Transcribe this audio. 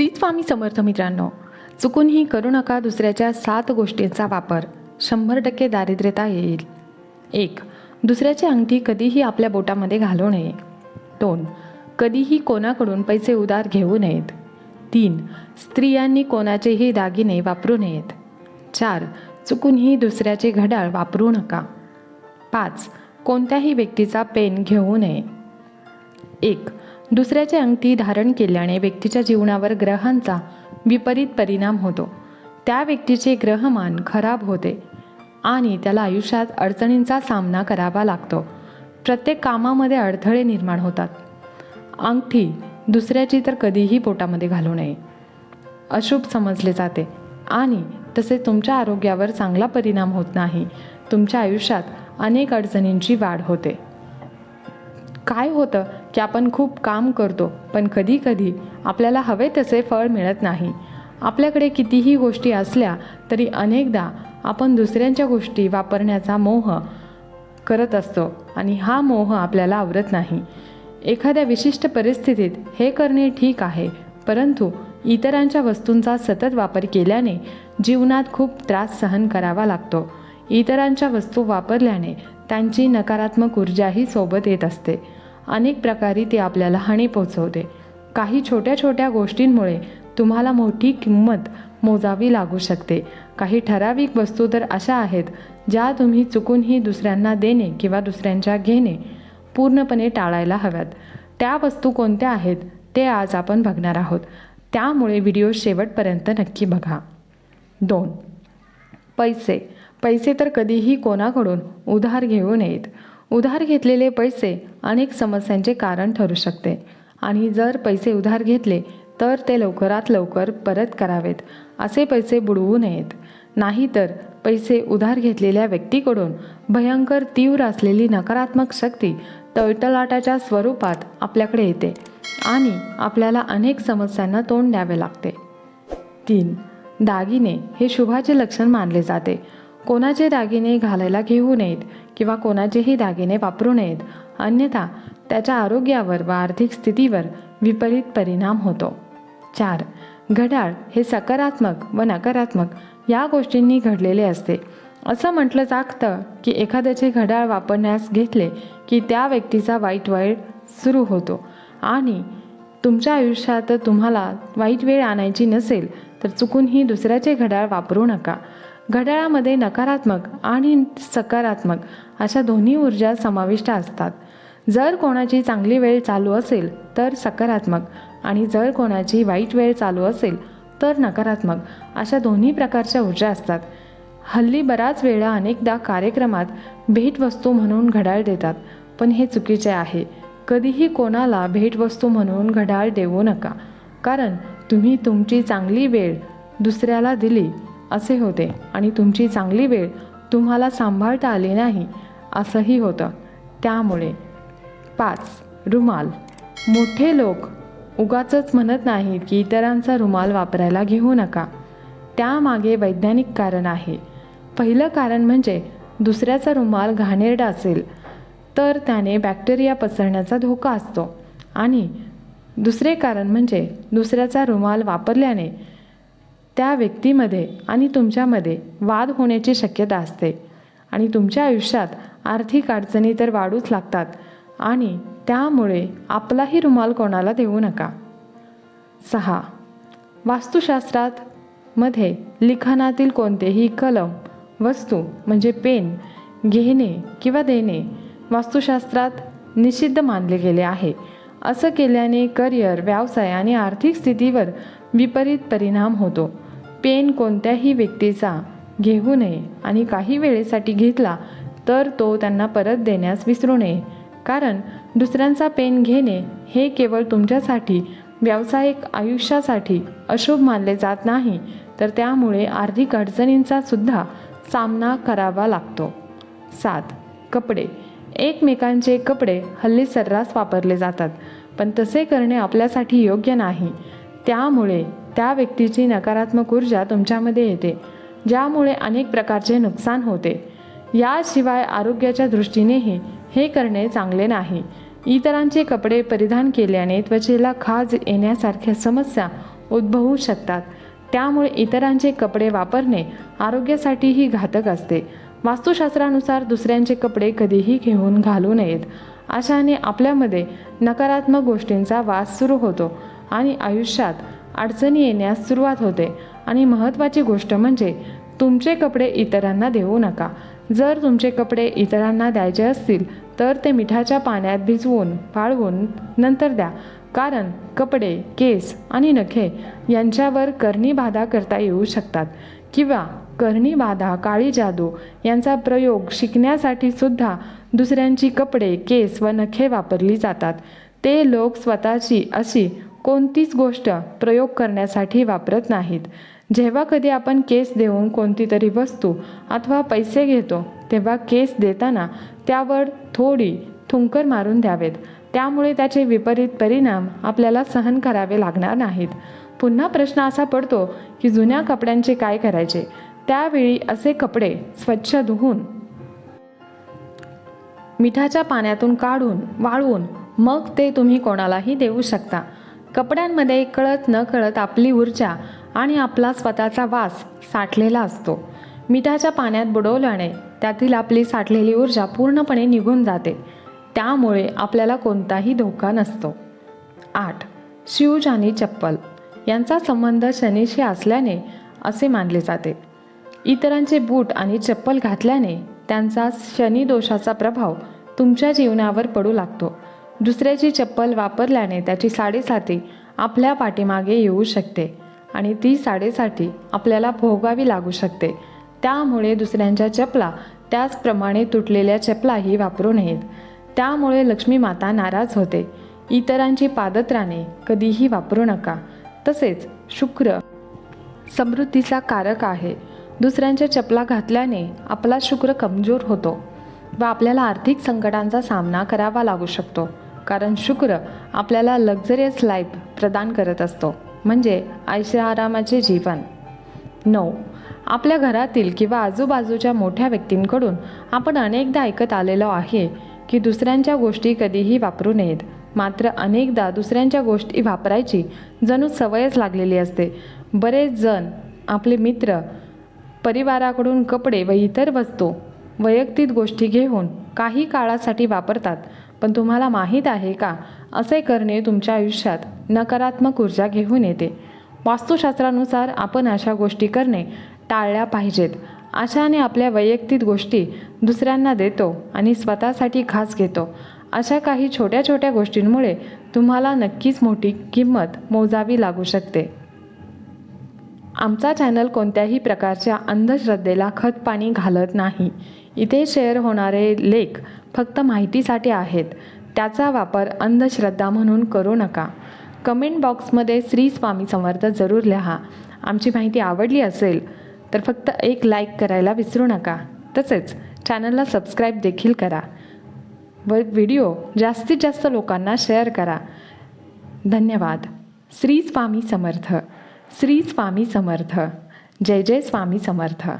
श्री स्वामी समर्थ मित्रांनो चुकूनही करू नका दुसऱ्याच्या सात गोष्टींचा वापर शंभर टक्के दारिद्र्यता येईल. एक दुसऱ्याची अंगठी कधीही आपल्या बोटामध्ये घालू नये. दोन कधीही कोणाकडून पैसे उधार घेऊ नयेत. तीन स्त्रियांनी कोणाचेही दागिने वापरू नयेत. चार चुकूनही दुसऱ्याचे घड्याळ वापरू नका. पाच कोणत्याही व्यक्तीचा पेन घेऊ नये. एक दुसऱ्याची अंगठी धारण केल्याने व्यक्तीच्या जीवनावर ग्रहांचा विपरीत परिणाम होतो. त्या व्यक्तीचे ग्रहमान खराब होते आणि त्याला आयुष्यात अडचणींचा सामना करावा लागतो. प्रत्येक कामामध्ये अडथळे निर्माण होतात. अंगठी दुसऱ्याची तर कधीही पोटामध्ये घालू नये. अशुभ समजले जाते आणि तसे तुमच्या आरोग्यावर चांगला परिणाम होत नाही. तुमच्या आयुष्यात अनेक अडचणींची वाढ होते. काय होतं की आपण खूप काम करतो पण कधी कधी आपल्याला हवे तसे फळ मिळत नाही. आपल्याकडे कितीही गोष्टी असल्या तरी अनेकदा आपण दुसऱ्यांच्या गोष्टी वापरण्याचा मोह करत असतो आणि हा मोह आपल्याला आवरत नाही. एखाद्या विशिष्ट परिस्थितीत हे करणे ठीक आहे परंतु इतरांच्या वस्तूंचा सतत वापर केल्याने जीवनात खूप त्रास सहन करावा लागतो. इतरांच्या वस्तू वापरल्याने त्यांची नकारात्मक ऊर्जाही सोबत येत असते. अनेक प्रकारे ती आपल्याला हानी पोचवते काही छोट्या छोट्या गोष्टींमुळे तुम्हाला मोठी किंमत मोजावी लागू शकते. काही ठराविक वस्तू तर अशा आहेत ज्या तुम्ही चुकूनही दुसऱ्यांना देणे किंवा दुसऱ्यांच्या घेणे पूर्णपणे टाळायला हव्यात. त्या वस्तू कोणत्या आहेत ते आज आपण बघणार आहोत. त्यामुळे व्हिडिओ शेवटपर्यंत नक्की बघा. दोन. पैसे. पैसे तर कधीही कोणाकडून उधार घेऊ नयेत. उधार घेतलेले पैसे अनेक समस्यांचे कारण ठरू शकते. आणि जर पैसे उधार घेतले तर ते लवकरात लवकर परत करावेत असे पैसे बुडवू नयेत. नाहीतर पैसे उधार घेतलेल्या व्यक्तीकडून भयंकर तीव्र असलेली नकारात्मक शक्ती तळतळाटाच्या स्वरूपात आपल्याकडे येते आणि आपल्याला अनेक समस्यांना तोंड द्यावे लागते. तीन दागिने हे शुभाचे लक्षण मानले जाते. कोणाचे दागिने घालायला घेऊ नयेत किंवा कोणाचेही दागिने वापरू नयेत अन्यथा त्याच्या आरोग्यावर व आर्थिक स्थितीवर विपरीत परिणाम होतो. चार. घड्याळ हे सकारात्मक व नकारात्मक या गोष्टींनी घडलेले असते. असं म्हटलं जागतं की एखाद्याचे घड्याळ वापरण्यास घेतले की त्या व्यक्तीचा वाईट वेळ सुरू होतो. आणि तुमच्या आयुष्यात तुम्हाला वाईट वेळ आणायची नसेल तर चुकूनही दुसऱ्याचे घड्याळ वापरू नका. घड्याळामध्ये नकारात्मक आणि सकारात्मक अशा दोन्ही ऊर्जा समाविष्ट असतात. जर कोणाची चांगली वेळ चालू असेल तर सकारात्मक. आणि जर कोणाची वाईट वेळ चालू असेल तर नकारात्मक. अशा दोन्ही प्रकारच्या ऊर्जा असतात. हल्ली बराच वेळा अनेकदा कार्यक्रमात भेटवस्तू म्हणून घड्याळ देतात पण हे चुकीचे आहे. कधीही कोणाला भेटवस्तू म्हणून घड्याळ देऊ नका. कारण तुम्ही तुमची चांगली वेळ दुसऱ्याला दिली असे होते. आणि तुमची चांगली वेळ तुम्हाला सांभाळता आली नाही असंही होतं. त्यामुळे पाच. रुमाल. मोठे लोक उगाचच म्हणत नाहीत की इतरांचा रुमाल वापरायला घेऊ नका. त्यामागे वैज्ञानिक कारण आहे. पहिलं कारण म्हणजे दुसऱ्याचा रुमाल घाणेरडा असेल तर त्याने बॅक्टेरिया पसरण्याचा धोका असतो. आणि दुसरे कारण म्हणजे दुसऱ्याचा रुमाल वापरल्याने त्या व्यक्तीमध्ये आणि तुमच्यामध्ये वाद होण्याची शक्यता असते आणि तुमच्या आयुष्यात आर्थिक अडचणी तर वाढूच लागतात. आणि त्यामुळे आपलाही रुमाल कोणाला देऊ नका. सहा. वास्तुशास्त्रात मध्ये लिखाणातील कोणतेही कलम वस्तू म्हणजे पेन घेणे किंवा देणे वास्तुशास्त्रात निषिद्ध मानले गेले आहे. असं केल्याने करिअर व्यवसाय आणि आर्थिक स्थितीवर विपरीत परिणाम होतो. पेन कोणत्याही व्यक्तीचा घेऊ नये आणि काही वेळेसाठी घेतला तर तो त्यांना परत देण्यास विसरू नये. कारण दुसऱ्यांचा पेन घेणे हे केवळ तुमच्यासाठी व्यावसायिक आयुष्यासाठी अशुभ मानले जात नाही तर त्यामुळे आर्थिक अडचणींचा सुद्धा सामना करावा लागतो. सात कपडे. एकमेकांचे कपडे हल्ली सर्रास वापरले जातात पण तसे करणे आपल्यासाठी योग्य नाही. त्यामुळे त्या व्यक्तीची नकारात्मक ऊर्जा तुमच्यामध्ये येते ज्यामुळे अनेक प्रकारचे नुकसान होते. याशिवाय आरोग्याच्या दृष्टीनेही हे करणे चांगले नाही. इतरांचे कपडे परिधान केल्याने त्वचेला खाज येण्यासारख्या समस्या उद्भवू शकतात. त्यामुळे इतरांचे कपडे वापरणे आरोग्यासाठीही घातक असते. वास्तुशास्त्रानुसार दुसऱ्यांचे कपडे कधीही घेऊन घालू नयेत. अशाने आपल्यामध्ये नकारात्मक गोष्टींचा वास सुरू होतो आणि आयुष्यात अडचणी येण्यास सुरुवात होते. आणि महत्त्वाची गोष्ट म्हणजे तुमचे कपडे इतरांना देऊ नका. जर तुमचे कपडे इतरांना द्यायचे असतील तर ते मिठाच्या पाण्यात भिजवून फाळवून नंतर द्या. कारण कपडे केस आणि नखे यांच्यावर करणी बाधा करता येऊ शकतात. किंवा करणी बाधा काळी जादू यांचा प्रयोग शिकण्यासाठी सुद्धा दुसऱ्यांची कपडे केस व नखे वापरली जातात. ते लोक स्वतःची अशी कोणतीच गोष्ट प्रयोग करण्यासाठी वापरत नाहीत. जेव्हा कधी आपण केस देऊन कोणती तरी वस्तू अथवा पैसे घेतो तेव्हा केस देताना त्यावर थोडी थुंकर मारून द्यावेत. त्यामुळे त्याचे विपरीत परिणाम आपल्याला सहन करावे लागणार नाहीत. पुन्हा प्रश्न असा पडतो की जुन्या कपड्यांचे काय करायचे? त्यावेळी असे कपडे स्वच्छ धुवून मिठाच्या पाण्यातून काढून वाळवून मग ते तुम्ही कोणालाही देऊ शकता. कपड्यांमध्ये कळत न कळत आपली ऊर्जा आणि आपला स्वतःचा वास साठलेला असतो. मिठाच्या पाण्यात बुडवल्याने त्यातील आपली साठलेली ऊर्जा पूर्णपणे निघून जाते. त्यामुळे आपल्याला कोणताही धोका नसतो. आठ. शिवज आणि चप्पल यांचा संबंध शनीशी असल्याने असे मानले जाते. इतरांचे बूट आणि चप्पल घातल्याने त्यांचा शनी दोषाचा प्रभाव तुमच्या जीवनावर पडू लागतो. दुसऱ्याची चप्पल वापरल्याने त्याची साडेसाती आपल्या पाठीमागे येऊ शकते. आणि ती साडेसाठी आपल्याला भोगावी लागू शकते. त्यामुळे दुसऱ्यांच्या चपला त्याचप्रमाणे तुटलेल्या चपलाही वापरू नयेत. त्यामुळे लक्ष्मी माता नाराज होते. इतरांची पादत्राणे कधीही वापरू नका. तसेच शुक्र समृद्धीचा कारक आहे. दुसऱ्यांच्या चपला घातल्याने आपला शुक्र कमजोर होतो व आपल्याला आर्थिक संकटांचा सामना करावा लागू शकतो. कारण शुक्र आपल्याला लक्झरियस लाईफ प्रदान करत असतो. म्हणजे ऐशारामाचे जीवन. नऊ. आपल्या घरातील किंवा आजूबाजूच्या मोठ्या व्यक्तींकडून आपण अनेकदा ऐकत आलेलो आहे की दुसऱ्यांच्या गोष्टी कधीही वापरू नयेत. मात्र अनेकदा दुसऱ्यांच्या गोष्टी वापरायची जणू सवयच लागलेली असते. बरेच जण आपले मित्र परिवाराकडून कपडे व इतर वस्तू वैयक्तिक गोष्टी घेऊन काही काळासाठी वापरतात. पण तुम्हाला माहीत आहे का? असे करणे तुमच्या आयुष्यात नकारात्मक ऊर्जा घेऊन येते. वास्तुशास्त्रानुसार आपण अशा गोष्टी करणे टाळल्या पाहिजेत. अशाने आपल्या वैयक्तिक गोष्टी दुसऱ्यांना देतो आणि स्वतःसाठी खास घेतो. अशा काही छोट्या छोट्या गोष्टींमुळे तुम्हाला नक्कीच मोठी किंमत मोजावी लागू शकते. आमचा चॅनल कोणत्याही प्रकारच्या अंधश्रद्धेला खतपाणी घालत नाही. इथे शेअर होणारे लेख फक्त माहितीसाठी आहेत. त्याचा वापर अंधश्रद्धा म्हणून करू नका. कमेंट बॉक्समध्ये श्री स्वामी समर्थ जरूर लिहा. आमची माहिती आवडली असेल तर फक्त एक लाईक करायला विसरू नका. तसेच चॅनलला सबस्क्राईब देखील करा. व व्हिडिओ जास्तीत जास्त लोकांना शेअर करा. धन्यवाद. श्री स्वामी समर्थ. श्री स्वामी समर्थ. जय जय स्वामी समर्थ.